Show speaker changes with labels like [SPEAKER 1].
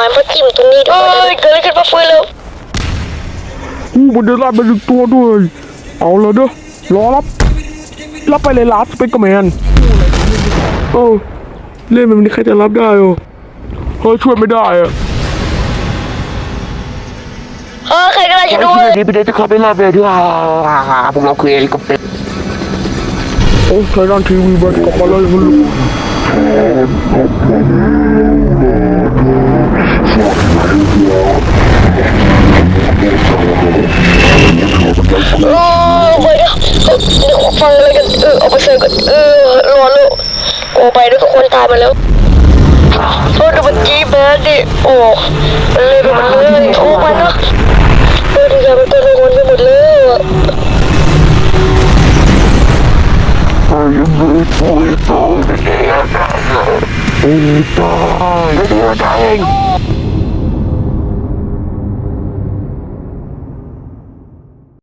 [SPEAKER 1] ถึงทหารมาจิ้มตรงนี้ด้วยเอ้ยเกิดอะไรขึ้นมาฟื้นแล้ว
[SPEAKER 2] อู้มันได้ลาดไปหนึ่งตัวด้วย เอาเลยเด้อรอรับ รับไปเลยลาสเป็นกระแมนเออเล่นแบบนี้ใครจะรับได้อะเฮ้ยช่วยไม่ได้อะ
[SPEAKER 1] เออใครก็ได้ช่วยด้วย
[SPEAKER 3] นี่ไปได้ที่เขาไปรับเลยด้วยพวกเราคือเอลิคอปเตอร์
[SPEAKER 2] โอ้ไทยรัฐทีวีมันกลับมาแล้วมันลุก
[SPEAKER 1] โอ้ไปนะเดี๋ยวฟังอะไรกัน เออเอาไปเสิร์ฟกันเออร้อนแล้วโอ้ไปด้วยกับคนตายมาแล้วโอ้ดูมันจีบแบดดิโอ้มันเลยไปหมดเลยโอ้ไปนะเออทุกอย่างมันเป็นวนไปหมดเลยอะ
[SPEAKER 3] ยังไม่ป่วยต่อเลยโอ้ตายแล้วเดี๋ยวตายเอง